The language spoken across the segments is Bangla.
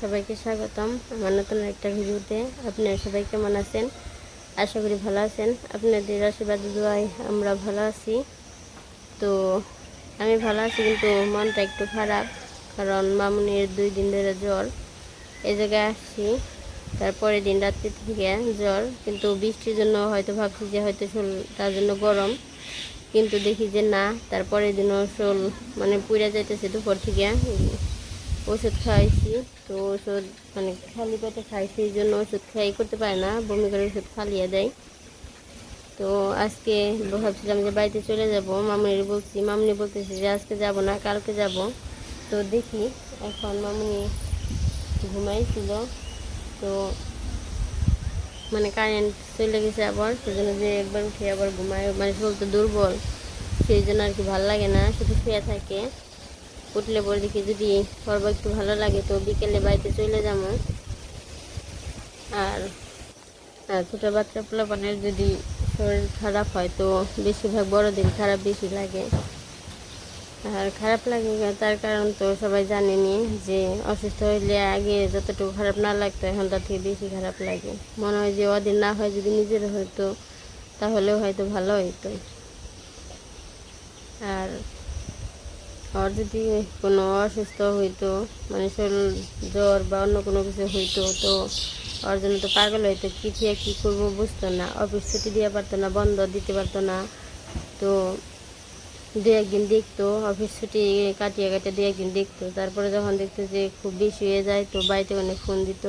সবাইকে স্বাগতম আমার নতুন একটা ভিডিওতে। আপনারা সবাই কেমন আছেন? আশা করি ভালো আছেন। আপনাদের আশীর্বাদ দোয়ায় আমরা ভালো আছি। তো আমি ভালো আছি, কিন্তু মনটা একটু খারাপ, কারণ মামুনির দুই দিন ধরে জ্বর। এই জায়গায় আসছি, তারপরের দিন রাত্রি থেকে জ্বর, কিন্তু বৃষ্টির জন্য হয়তো ভাবছি যে হয়তো শোল তার জন্য গরম, কিন্তু দেখি যে না, তারপরের দিনও শোল মানে পুড়ে যাইতেছে দুপুর থেকে। ওষুধ খাইছি। তো ওষুধ মানে খালি পেটে খাইছি, এই জন্য ওষুধ খাই করতে পারে না। বমি করে ওষুধ খালিয়ে দেয়। তো আজকে ভাবছিলাম যে বাড়িতে চলে যাব। মামুনির বলছি, মামুনি বলতেছে যে আজকে যাব না, কালকে যাব। তো দেখি, এখন মামুনি ঘুমাইছিল। তো মানে কারেন্ট চলে গেছে আবার, সেজন্য যে একবার উঠে আবার ঘুমায় মানে শরীর তো দুর্বল। সেই জন্য আর কি ভালো লাগে না, শুধু শুয়ে থাকে। উঠলে পরে দেখি যদি পর্ব একটু ভালো লাগে, তো বিকেলে বাড়িতে চলে যাব। আর ছোটো বাচ্চা পোলাপানের যদি শরীর খারাপ হয়, তো বেশিরভাগ বড়দিন খারাপ বেশি লাগে। আর খারাপ লাগে তার কারণ তো সবাই জানেনি যে অসুস্থ হইলে আগে যতটুকু খারাপ না লাগতো, এখন তার থেকে বেশি খারাপ লাগে। মনে হয় যে ওদের না হয় যদি নিজের হয়তো তাহলেও হয়তো ভালো হইতো। আর আর যদি কোনো অসুস্থ হইতো মানে শরীর জ্বর বা অন্য কোনো কিছু হইতো, তো ওর জন্য তো পাগল হইতো, কী থেকে কী করব বুঝতো না। অফিস ছুটি দিয়ে পারতো না, বন্ধ দিতে পারতো না। তো দু একদিন দেখতো, অফিস ছুটি কাটিয়ে কাটিয়ে দু একদিন দেখতো। তারপরে যখন দেখতো যে খুব বেশি হয়ে যায়, তো বাড়িতে অনেক ফোন দিত।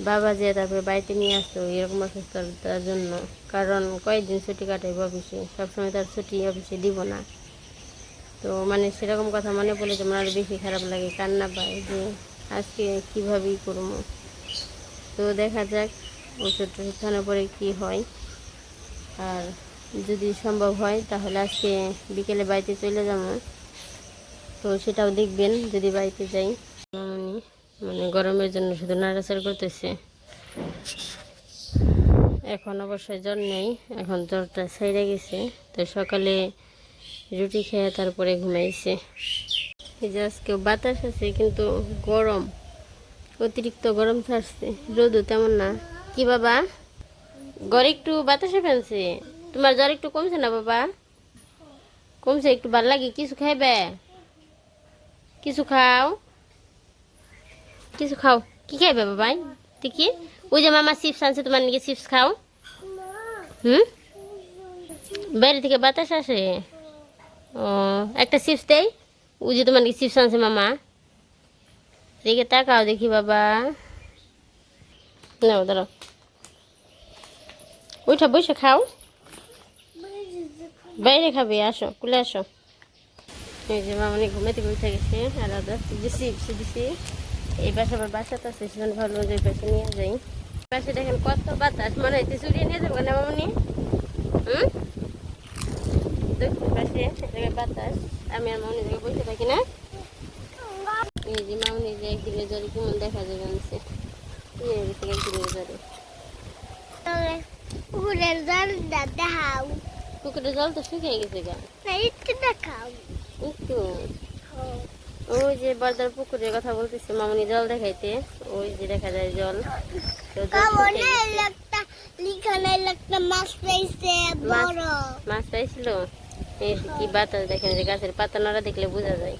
বাবা যে তারপরে বাড়িতে নিয়ে আসতো, এরকম অসুস্থতার জন্য। কারণ কয়েকদিন ছুটি কাটাইব অফিসে, সবসময় তার ছুটি অফিসে দিব না। তো মানে সেরকম কথা মনে পড়লে তোমার আরও বেশি খারাপ লাগে, কান্না পায় যে আজকে কীভাবে ই করব। তো দেখা যাক, ওষুধ টষুধ খাওয়ানোর পরে কী হয়। আর যদি সম্ভব হয়, তাহলে আজকে বিকেলে বাড়িতে চলে যাব। তো সেটাও দেখবেন যদি বাড়িতে যাই। মানে গরমের জন্য শুধু নাড়াচাড়া করতেছে। এখন অবশ্যই জ্বর নেই, এখন জ্বরটা সেরে গেছে। তো সকালে রুটি খেয়ে তারপরে ঘুমাইছে। এই যে আজকে বাতাস আছে, কিন্তু গরম, অতিরিক্ত গরম ছাড়ছে। রোদও তেমন না। কি বাবা? ঘরে একটু বাতাসে ফেলছে। তোমার জ্বর একটু কমছে না বাবা? কমছে, একটু ভালো লাগে? কিছু খাইবে? কিছু খাও? কিছু খাও। কি খাইবে বাবাই দেখি। ওই যে মামা চিপস আনছে, তোমার নাকি চিপস খাও। হুম? বাইরে থেকে বাতাস আসে। একটা চিপস দেই। ওই যে তোমার চিপস আনছে মামা। দেখে তাকাও দেখি বাবা। নাও, দাঁড়াও। ওইটা বসে খাও। বাইরে খাবে, আসো, কুলে আসো। এই যে মামনি ঘুমাতে উঠে গেছে, আর যে চিপস দিছি। এই পাশে আবার বাসাতে আছে সেজন্য ভাবলাম যে পাশে নিয়ে যাই। পাশে দেখেন কত বাতাস, মনে হইতে চুরিয়ে নিয়ে যাব না মামনি হুম? দক্ষিণ পাশে জায়গায় বাতাস। আমি আর মামনি জায়গায় বসে থাকি না। এই যে মামনি যে একদিনে জ্বরে কেমন দেখা যাবে আনছে নিয়ে গেছে পুকুরের জল দেখাও। পুকুরের জল তো শুকিয়ে গেছে গা। একটু দেখাও। একটু? ওই যে বর্দার পুকুরের কথা বলতেছে মামনি জল দেখাইতে। ওই যে দেখা যায় জল। মাছ পাইছিল? এই কি বাতাস দেখেন যে গাছের পাতা নড়া দেখলে বোঝা যায়।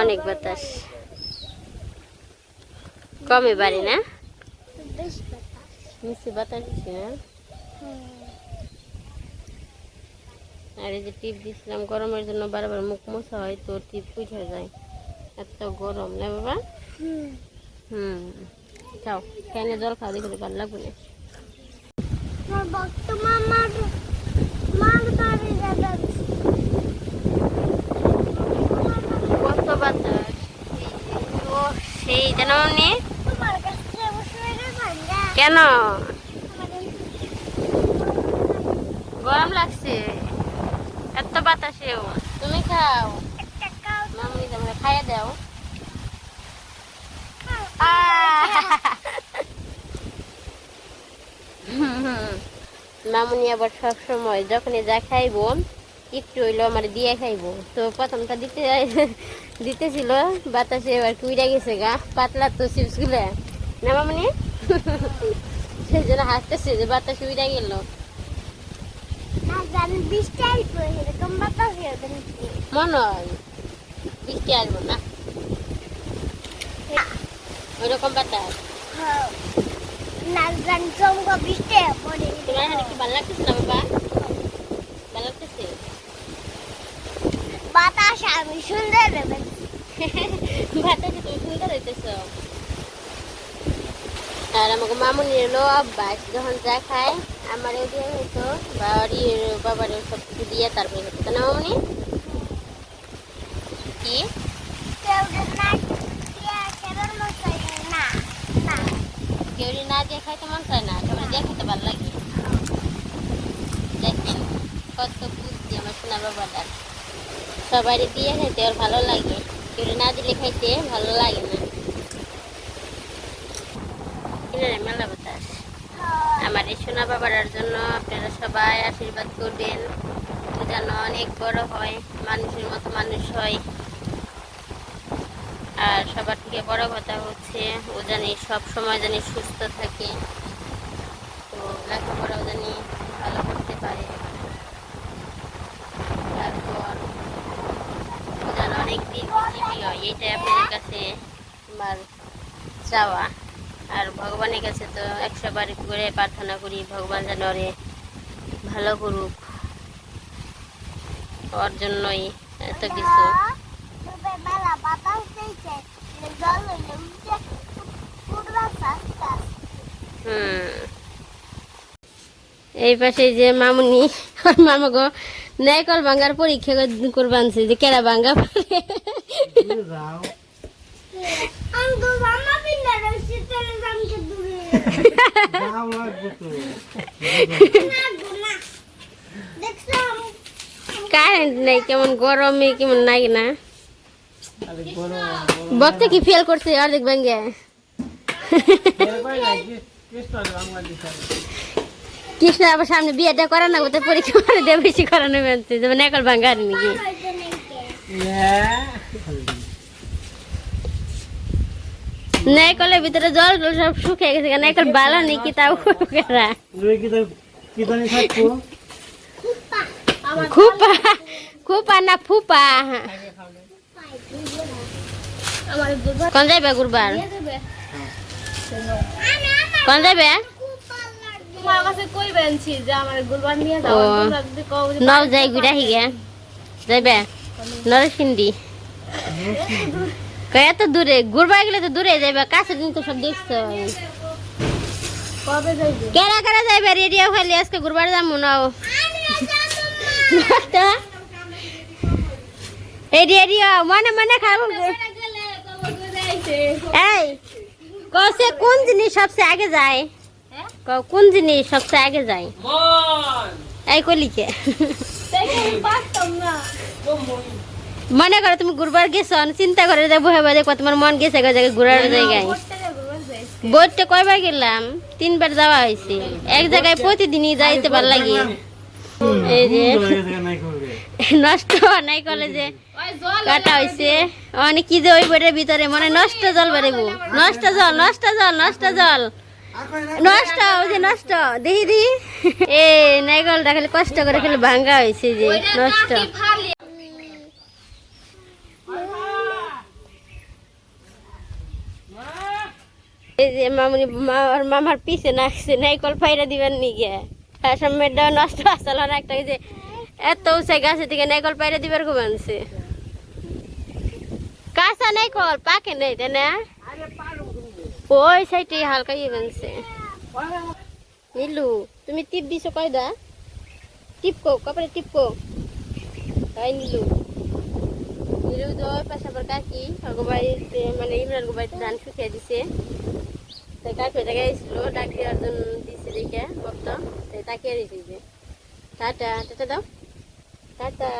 অনেক বাতাস। কমে বাড়ি না? বেশ বাতাস মিষ্টি বাতাস দিচ্ছি না? আর এই যে টিপ দিছিলাম গরমের জন্য বারবার মুখ মোছা হয় তো টিপ পুষে যায়। এত গরম না বাবা? হুম। হুম। খাও ফ্যানে জল খাও দেখলে ভালো লাগবে না আমার বর্তমান মার মার বাড়ি যাচ্ছে কত বাতাস ও সেই জানো নি তোমার কাছে বসে ঠান্ডা কেন? গরম লাগছে। এত বাতাসেও। তুমি খাও। মামনি তোমরা খাইয়ে দাও। মামুনি আবার সব সময় যখনই যা খাইব একটু হইল আমার দিয়ে খাইবো। তো প্রথমটা দিতে দিতেছিল বাতাসে এবার কুইরা গেছে গা পাতলা তো চিপসগুলো না মামনি? সেই জন্য হাসতেছে যে বাতাসে উইরা গেল। মনে হয় বৃষ্টি আসব না। ওইরকম বাতাস। হ্যাঁ। তোমার কি ভালো লাগতেছে না বাবা? ভালো লাগতেছে? বাতাস আমি সুন্দর বাতাসে তুমি সুন্দর হইতেছ। আর আমাকে মামুনি এলো অভ্যাস যখন যা খায় আমারও দিয়ে হইতো বা ওরই বাবারও সব কিছু দিয়ে তারপরে হতো তাই না মামুনি? কি? কেউ না দিয়ে খাইতে মন চায় না সবাই দিয়ে খেতে ভালো লাগে। দেখেন কত বুদ্ধি আমার শোনা বাবাটার সবাই দিয়ে খাইতে ওর ভালো লাগে। কেউ না দিলে খাইতে ভালো লাগে না। মেলা বাতাস? আমার এই সোনা বাবার জন্য আপনারা সবাই আশীর্বাদ করবেন। যেন অনেক বড় হয়, মানুষের মতো মানুষ হয়। আর সবার থেকে বড় কথা হচ্ছে, ও জানি সব সময় জানি সুস্থ থাকে তো লেখাপড়াও জানি ভালো করতে পারে তারপর ও যেন অনেক দীর্ঘজীবী হয় এটাই আপনাদের কাছে আমার চাওয়া আর ভগবানের কাছে তো একশো বার করে প্রার্থনা করি, ভগবান যেন ওরে ভালো করুক। ওর জন্যই এত কিছু। এই পাশে যে মামুনি মামা গো, নাইকল ভাঙ্গার পরীক্ষা কর- করবা আনছে যে কেরা ভাঙ্গা পারে কারেন্ট নেই কেমন গরমে কেমন নাই না। বক্তা কি ফেল করছে অর্ধেক ভাঙ্গে কৃষ্ণ আবার সামনে বিয়েটা করে না কোথায় পরীক্ষা করে দেবে বেশি করানো যেমন নাইকল ভাঙ্গার নাকি হয়তো নেই নাইকলের ভিতরে জল টল সব শুকিয়ে গেছে নাইকল বালা নেই কি তাও কেরা খুপা খুপা না ফুপা। কোন যাইবে গুরবার? কোন যাইবে? তোমার কাছে কই বেনছি যে আমার নিয়ে ও নও যাই গুড়া হিগে। যাইবে? নরসিংদী। কয় এত দূরে ঘুরবা গেলে তো দূরে যাইবে কাছে দিন তো সব দেখছ। কবে যাইবে? কেরা কেরা যাইবে রেডিও খালি আজকে ঘুরবার যাব নাও। তো এই রেডিও মনে মনে খাব। এই কসে কোন জিনিস সবচেয়ে আগে যায়? ক- কোন জিনিস সবচেয়ে আগে যায়? এই কলিকে। পারতাম না। মনে করো তুমি ঘুরবার গেছো আর চিন্তা করে যে বহে বহে দেখো তোমার মন গেছে জায়গায় ঘুরার জায়গায়। বোটে কয়বার গেলাম? তিনবার যাওয়া হয়েছে। এক জায়গায় প্রতিদিনই যাইতে ভালো লাগে। এই যে নষ্ট নাই কলেজে কাটা হয়েছে। অনেক কি যে ওই বইটার ভিতরে মানে নষ্ট জল বেড়েবো নষ্ট জল নষ্ট জল নষ্ট জল। নষ্ট ওই যে নষ্ট। দেখি দি এ নাইকলটা খালি কষ্ট করে খালি ভাঙ্গা হয়েছে যে নষ্ট। এই যে মামুনি, মা- ওর মামার পিছে নাচছে নাইকল ফাইরা দিবেন নি গে সব নষ্ট আসল না একটা যে এত উঁচা গাছে থেকে নাইকল পাইরা দিবার গো মানছে কাঁচা নাইকল, পাকে নেই, তাই না? ওই সাইডে হালকা ইয়ে বানছে। নীলু, তুমি টিপ দিছো কয় দা টিপ কো কপালে টিপ কো তাই নীলু। তো ওই পাশে কাকি বাড়িতে মানে ইমরান গো বাড়িতে ধান শুকিয়ে দিছে। তাই কাকি জায়গায় এসেছিল ডাক দেওয়ার দিছে দেখে ভক্ত তাই তাকিয়ে দিছে। যে টাটা টাটা দাও। টাটা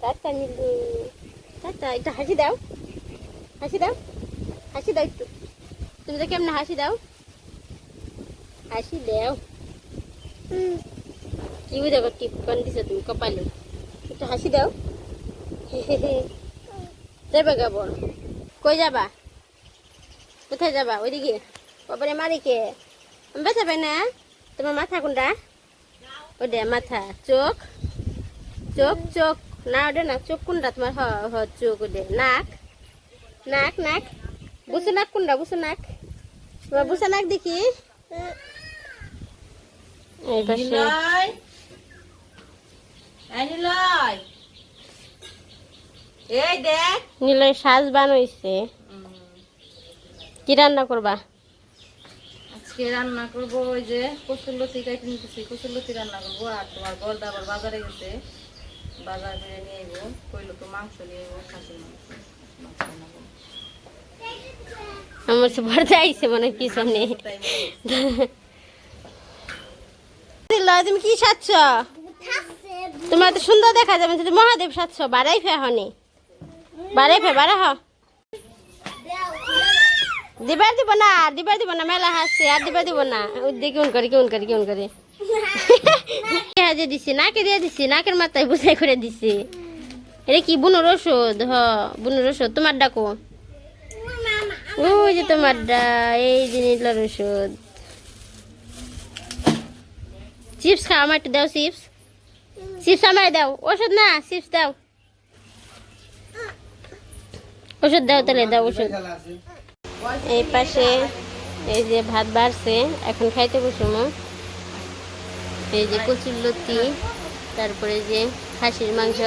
টাটা নীলু টাটা, একটু হাসি দাও। হাসি দাও। হাসি দাও একটু। তুমি তো কেমন হাসি দাও? হাসি দাও। কি বুঝে টিপ কোন দিছো তুমি কপালে। একটু হাসি দাও। যাবে গাবর। কই যাবা? কোথায় যাবা? ওইদিকে? বাবারে মারি কে ব্যথা পাই না? তোমার মাথা কোনটা? ওটা মাথা। চোখ? চোখ চোখ। না ওটা না, চোখ কোনটা তোমার? হ হ, চোখ ওটা নাক? নাক নাক? বুসু নাক কোনটা? বুসু নাক? তোমার বুসা নাক দেখি? এই পাশে। এই নিলয় দেখ। নীলের সাজ বান হইছে কি রান্না করবা? আজকে রান্না করব ওই যে কচুর লতি কাইতে নিতেছি কচুর লতি রান্না করব। আর তোমার আবার বাজারে গেছে। বাজার করে নিয়ে আইবো কইলো তো মাংস নিয়ে আইবো খাসির মাংস। আমার সে ভরতে আইছে মনে। তুমি কি সাজছ? তোমার তো সুন্দর দেখা যাবে তুমি মহাদেব সাজছ বাড়াই ফে বাড়াই ফে বাড়া হ দিবার দিব না আর দিবার দিব না, মেলা হাসছে, আর দিবার দিব না। দিয়ে কেমন করে কেমন করে কেমন করে? হাজে দিছি, নাকে দিয়ে দিছি, নাকের মাথায় বুঝাই করে দিছি। এটা কি বুনুর ওষুধ, হ, বুনুর ওষুধ, তোমার ডাকো। ওই যে তোমার ডা, এই যে নীলার ওষুধ। চিপস খাও, আমার একটু দাও চিপস। চিপস আমায় দাও, ওষুধ না, চিপস দাও। ওষুধ দাও তাহলে, দাও ওষুধ। এই পাশে এই যে ভাত বাড়ছে, এখন খাইতে বসুম এই যে কচুর লতি, তারপরে যে খাসির মাংস।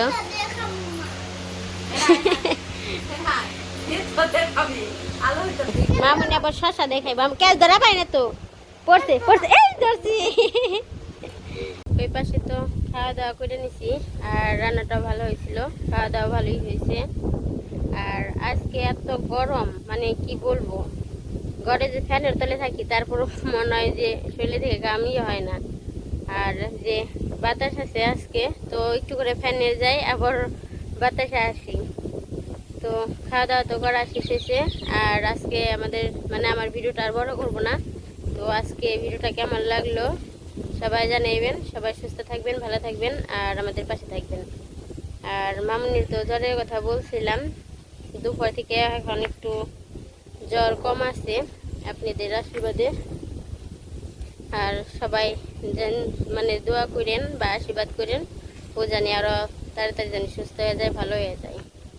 মামুনি আবার শশা দেখাই মাম ক্যাচ ধরা পাই না তো। পড়ছে পড়ছে, এই ধরছি। ওই পাশে তো খাওয়া দাওয়া করে নিছি, আর রান্নাটা ভালো হয়েছিল। খাওয়া দাওয়া ভালোই হয়েছে। আর আজকে এত গরম মানে কি বলব? ঘরে যে ফ্যানের তলে থাকি তারপর মনে হয় যে শরীরে থেকে গামই হয় না। আর যে বাতাস আছে আজকে, তো একটু করে ফ্যানে যাই, আবার বাতাসে আসি। তো খাওয়া দাওয়া তো করা শেষ হয়েছে আর আজকে আমাদের মানে আমার ভিডিওটা আর বড় করব না। তো আজকে ভিডিওটা কেমন লাগল? সবাই জানাইবেন, সবাই সুস্থ থাকবেন, ভালো থাকবেন, আর আমাদের পাশে থাকবেন। আর মামুনির তো জ্বরের কথা বলছিলাম। দুপুর থেকে এখন একটু জ্বর কম আছে। আপনাদের আশীর্বাদে। আর সবাই যেন মানে দোয়া করেন বা আশীর্বাদ করেন। ও জানি আরও তাড়াতাড়ি যেন সুস্থ হয়ে যায়, ভালো হয়ে যায়।